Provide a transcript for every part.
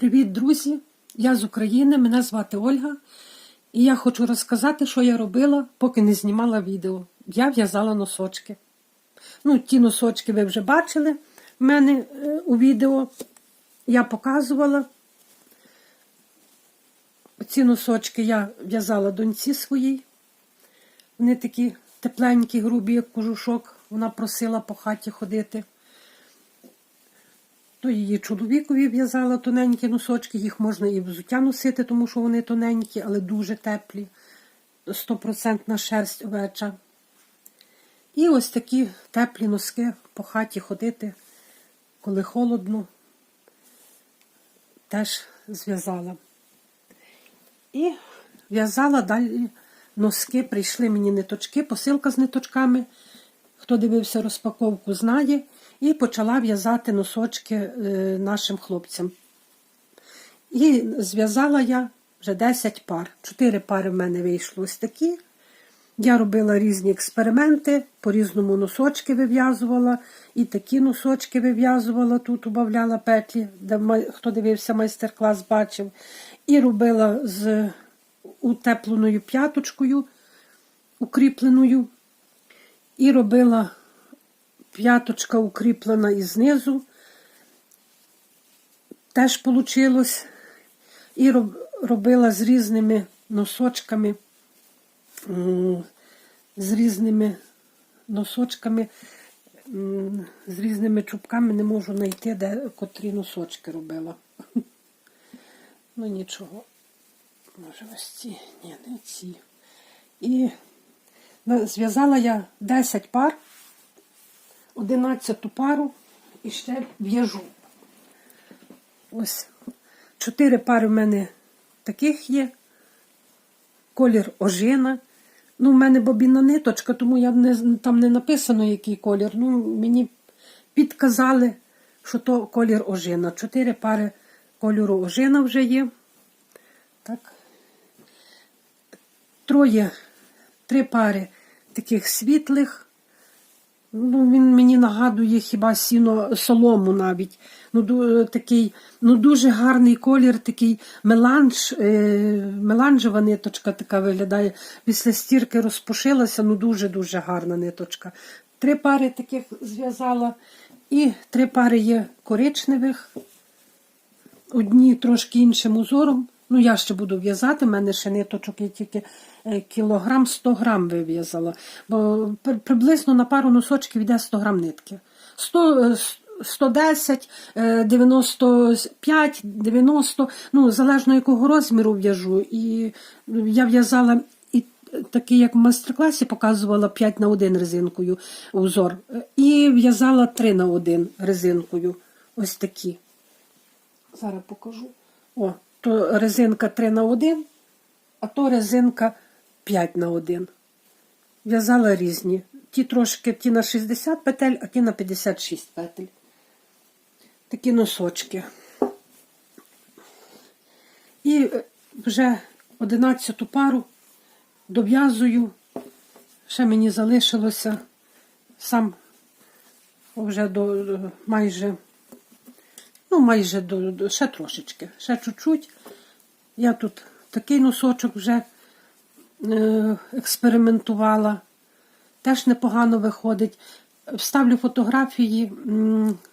Привіт, друзі! Я з України, мене звати Ольга, і я хочу розказати, що я робила, поки не знімала відео. Я в'язала носочки. Ну, ті носочки ви вже бачили в мене е, у відео. Я показувала. Ці носочки я в'язала доньці своїй. Вони такі тепленькі, грубі, як кожушок. Вона просила по хаті ходити. То її чоловікові в'язала тоненькі носочки, їх можна і взуття носити, тому що вони тоненькі, але дуже теплі, стопроцентна шерсть овеча. І ось такі теплі носки по хаті ходити, коли холодно, теж зв'язала. І в'язала далі носки, прийшли мені ниточки, посилка з ниточками. Хто дивився розпаковку, знає. І почала в'язати носочки е, нашим хлопцям. І зв'язала я вже 10 пар. 4 пари в мене вийшло ось такі. Я робила різні експерименти, по-різному носочки вив'язувала, і такі носочки вив'язувала, тут убавляла петлі, де хто дивився майстер-клас, бачив. І робила з утепленою п'яточкою, укріпленою. І робила п'яточка укріплена і знизу. Теж вийшло. І робила з різними носочками, з різними носочками, з різними чубками не можу знайти, де котрі носочки робила. Ну нічого. Може ось ці, ні, не ці. І зв'язала я 10 пар, 11 пару і ще в'яжу. Ось чотири пари в мене таких є. Колір ожина. Ну, в мене бобінна ниточка, тому я не, там не написано, який колір. Ну, мені підказали, що то колір ожина. Чотири пари кольору ожина вже є. Так. Троє, три пари таких світлих. Ну, він мені нагадує хіба сіно солому навіть. Ну, ду- такий, ну, дуже гарний колір, такий меланж, е, меланжева ниточка така виглядає. Після стірки розпушилася, ну дуже-дуже гарна ниточка. Три пари таких зв'язала, і три пари є коричневих, одні трошки іншим узором. Ну, я ще буду в'язати, в мене ще ниточок є тільки е, кілограм 100 грам вив'язала. Бо приблизно на пару носочків йде 100 грам нитки. 100, е, 110, е, 95, 90, ну, залежно якого розміру в'яжу. І я в'язала і такий, як в майстер-класі, показувала 5 на 1 резинкою узор. І в'язала 3 на 1 резинкою. Ось такі. Зараз покажу. О, то резинка 3 на 1, а то резинка 5 на 1. В'язала різні. Ті трошки ті на 60 петель, а ті на 56 петель. Такі носочки. І е, вже 11 пару дов'язую. Ще мені залишилося сам вже до до- майже Ну, майже до, ще трошечки, ще чуть-чуть. Я тут такий носочок вже е, експериментувала. Теж непогано виходить. Вставлю фотографії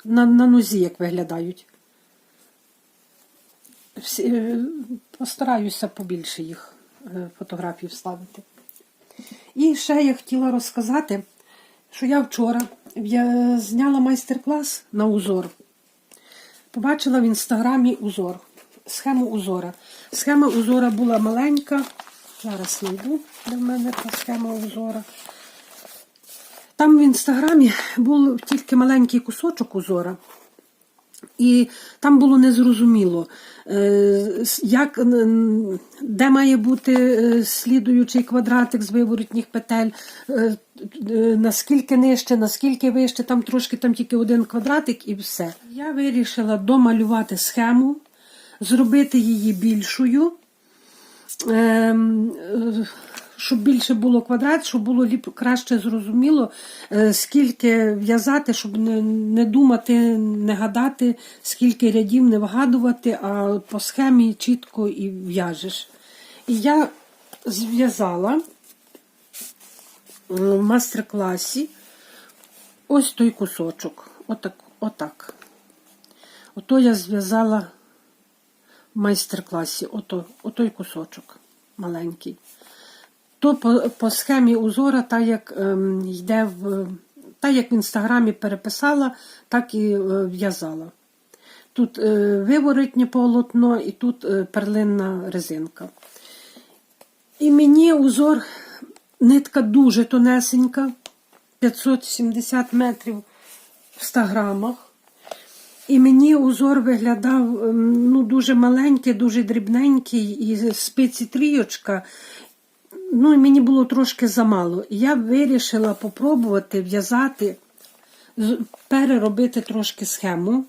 на, на нозі, як виглядають. Всі, е, постараюся побільше їх е, фотографій вставити. І ще я хотіла розказати, що я вчора зняла майстер-клас на узор. Побачила в інстаграмі узор, схему узора. Схема узора була маленька. Зараз знайду, де в мене та схема узора. Там в інстаграмі був тільки маленький кусочок узора. І там було незрозуміло, е, як, де має бути е, слідуючий квадратик з виворотніх петель, е, наскільки нижче, наскільки вище, там трошки там тільки один квадратик і все. Я вирішила домалювати схему, зробити її більшою. Щоб більше було квадрат, щоб було ліп, краще зрозуміло, е, скільки в'язати, щоб не, не думати, не гадати, скільки рядів не вгадувати, а по схемі чітко і в'яжеш. І я зв'язала в мастер-класі ось той кусочок. Отак. отак. Ото я зв'язала в майстер-класі, ото, отой кусочок маленький. То по, по схемі узора, так як ем, йде в. Так як в інстаграмі переписала, так і е, в'язала. Тут е, виворотнє полотно і тут е, перлинна резинка. І мені узор нитка дуже тонесенька, 570 метрів в 100 грамах. І мені узор виглядав ем, ну, дуже маленький, дуже дрібненький, і спиці трійочка. Ну, мені було трошки замало. Я вирішила попробувати в'язати, переробити трошки схему.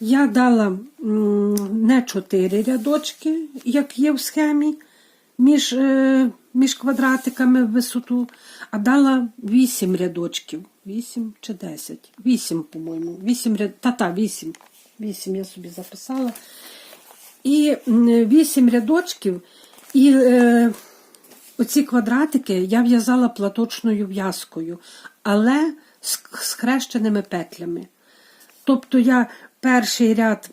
Я дала не 4 рядочки, як є в схемі, між, е, між квадратиками в висоту, а дала 8 рядочків. 8 чи 10? 8, по-моєму. 8 ряд... Та-та, 8. 8 я собі записала. І 8 рядочків. І е, оці квадратики я в'язала платочною в'язкою, але з схрещеними петлями. Тобто я перший ряд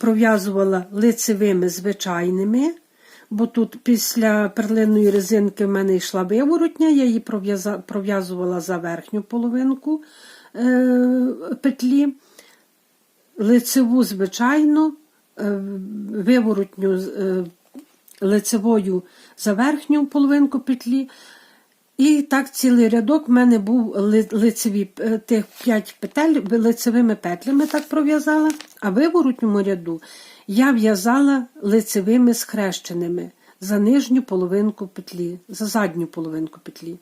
пров'язувала лицевими звичайними, бо тут після перлинної резинки в мене йшла виворотня, я її пров'язувала за верхню половинку е, петлі, лицеву звичайну, е, виворотню е, лицевою за верхню половинку петлі. І так цілий рядок в мене був лицеві е, тих 5 петель лицевими петлями так пров'язала, а в ряду я в'язала лицевими схрещеними за нижню половинку петлі, за задню половинку петлі.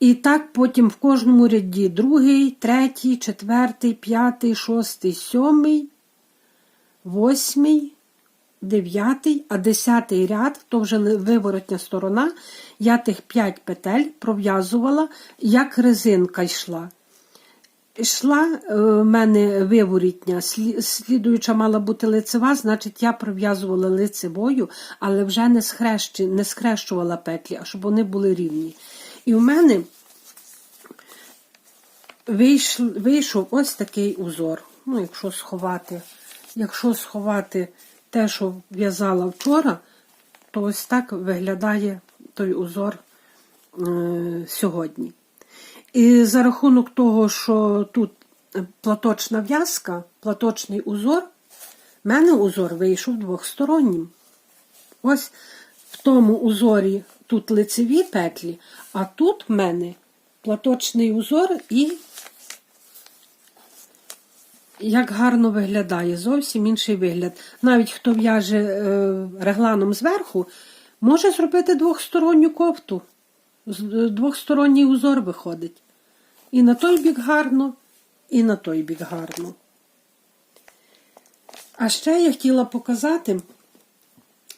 І так потім в кожному ряді другий, третій, четвертий, п'ятий, шостий, сьомий, восьмий, дев'ятий, а десятий ряд, то вже виворотня сторона, я тих п'ять петель пров'язувала, як резинка йшла. Йшла е, в мене виворітня, слідуюча мала бути лицева, значить я пров'язувала лицевою, але вже не, схрещ... не схрещувала петлі, а щоб вони були рівні. І в мене вийшов ось такий узор. Ну, якщо сховати, якщо сховати те, що в'язала вчора, то ось так виглядає той узор е, сьогодні. І за рахунок того, що тут платочна в'язка, платочний узор, в мене узор вийшов двохстороннім. Ось в тому узорі тут лицеві петлі, а тут в мене платочний узор і як гарно виглядає, зовсім інший вигляд. Навіть хто в'яже е, регланом зверху, може зробити двохсторонню кофту. Двохсторонній узор виходить. І на той бік гарно, і на той бік гарно. А ще я хотіла показати,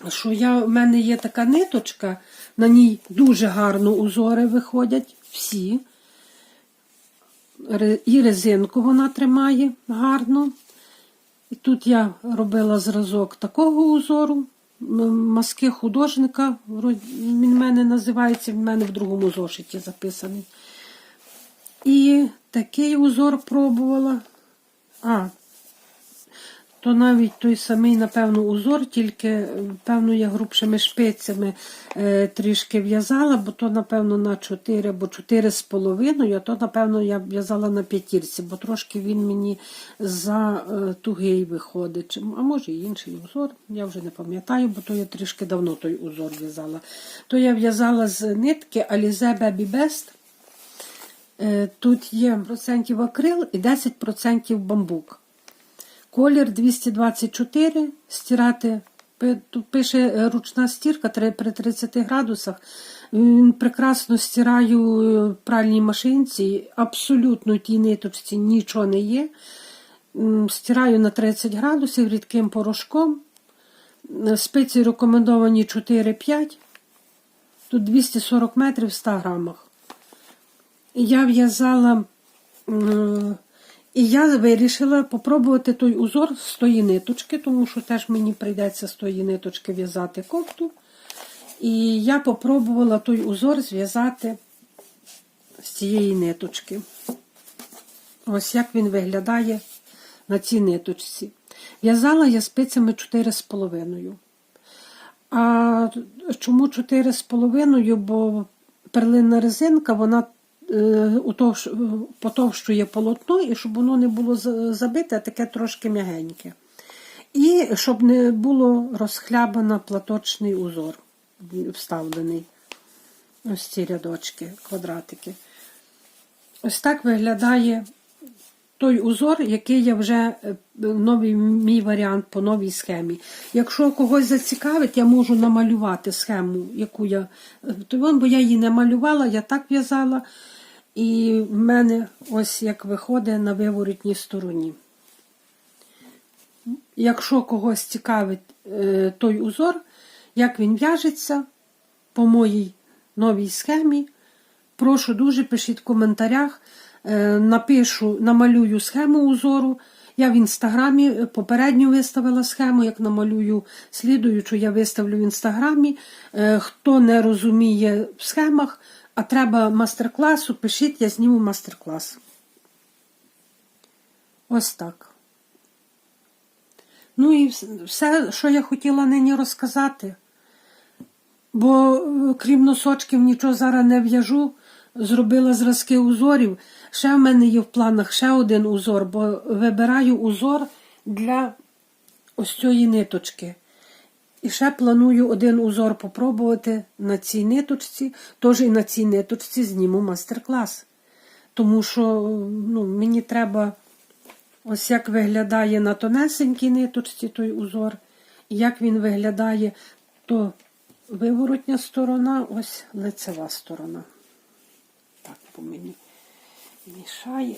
що я, в мене є така ниточка, на ній дуже гарно узори виходять всі. І резинку вона тримає гарно. І тут я робила зразок такого узору. Маски художника, він в мене називається, в мене в другому зошиті записаний. І такий узор пробувала. А, то навіть той самий, напевно, узор, тільки, е, певно, я грубшими шпицями е, трішки в'язала, бо то, напевно, на 4 або 4 з половиною, а то, напевно, я в'язала на п'ятірці, бо трошки він мені за е, тугий виходить. А може і інший узор, я вже не пам'ятаю, бо то я трішки давно той узор в'язала. То я в'язала з нитки Alize Baby Best. Е, Тут є процентів акрил і 10% бамбук. Колір 224, стирати. Тут пише е, ручна стірка при 30 градусах. Прекрасно стираю в пральній машинці. Абсолютно тій ниточці нічого не є. Стираю на 30 градусів рідким порошком. Е, Спиці рекомендовані 4-5. Тут 240 метрів в 100 грамах. Я в'язала, і я вирішила попробувати той узор з тої ниточки, тому що теж мені прийдеться з тої ниточки в'язати кофту. І я попробувала той узор зв'язати з цієї ниточки. Ось як він виглядає на цій ниточці. В'язала я спицями 4,5. А чому 4,5? Бо перлинна резинка, вона потовщує полотно, і щоб воно не було забите, а таке трошки м'ягеньке. І щоб не було розхлябано платочний узор вставлений. Ось ці рядочки, квадратики. Ось так виглядає той узор, який я вже е, новий мій варіант по новій схемі. Якщо когось зацікавить, я можу намалювати схему, яку я. е, бо я її не малювала, я так в'язала. І в мене ось як виходить на виворотній стороні. Якщо когось цікавить е, той узор, як він в'яжеться по моїй новій схемі, прошу дуже пишіть в коментарях. Е, Напишу, намалюю схему узору. Я в інстаграмі попередньо виставила схему, як намалюю слідуючу, я виставлю в інстаграмі. Е, Хто не розуміє в схемах, а треба мастер-класу, пишіть, я зніму мастер-клас. Ось так. Ну і все, що я хотіла нині розказати. Бо е, крім носочків нічого зараз не в'яжу. Зробила зразки узорів. Ще в мене є в планах ще один узор, бо вибираю узор для ось цієї ниточки. І ще планую один узор попробувати на цій ниточці. Тож і на цій ниточці зніму мастер-клас. Тому що ну, мені треба ось як виглядає на тонесенькій ниточці той узор, і як він виглядає, то виворотня сторона, ось лицева сторона. Так, по мені мішає.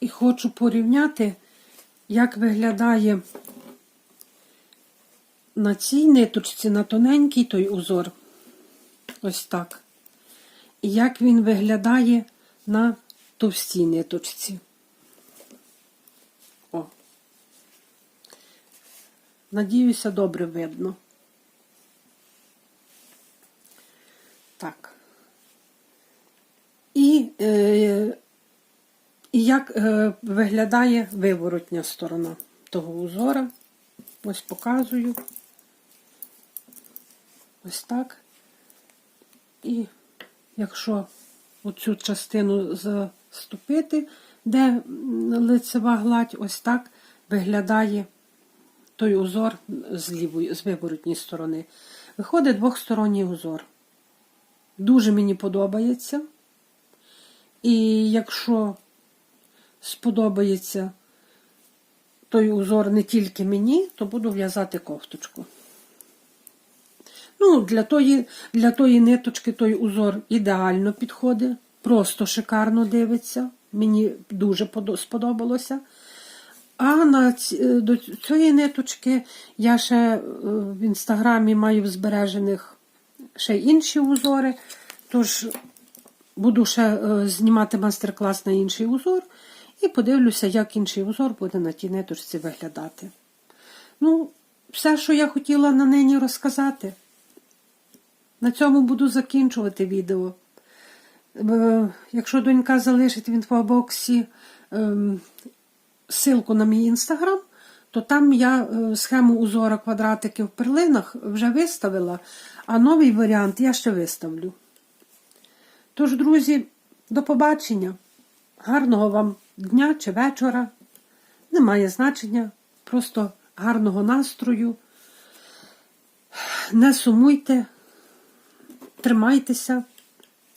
І хочу порівняти, як виглядає на цій ниточці, на тоненький той узор. Ось так. І як він виглядає на товстій ниточці. О. Надіюся, добре видно. Так. І, е, і як е, виглядає виворотня сторона того узора. Ось показую. Ось так. І якщо оцю частину заступити, де лицева гладь, ось так виглядає той узор з лівої, з виворотній сторони. Виходить двохсторонній узор. Дуже мені подобається. І якщо сподобається той узор не тільки мені, то буду в'язати кофточку. Ну, для тої, для тої ниточки той узор ідеально підходить, просто шикарно дивиться. Мені дуже сподобалося. А на е, до цієї ниточки я ще е, в інстаграмі маю в збережених ще інші узори. Тож буду ще е, знімати мастер-клас на інший узор і подивлюся, як інший узор буде на тій ниточці виглядати. Ну, все, що я хотіла на нині розказати. На цьому буду закінчувати відео. Е, Якщо донька залишить в інфобоксі ем, ссылку на мій інстаграм, то там я е, схему узора квадратики в перлинах вже виставила, а новий варіант я ще виставлю. Тож, друзі, до побачення. Гарного вам дня чи вечора. Немає значення. Просто гарного настрою. Не сумуйте, тримайтеся.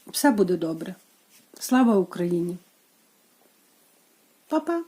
Все буде добре. Слава Україні! Па-па!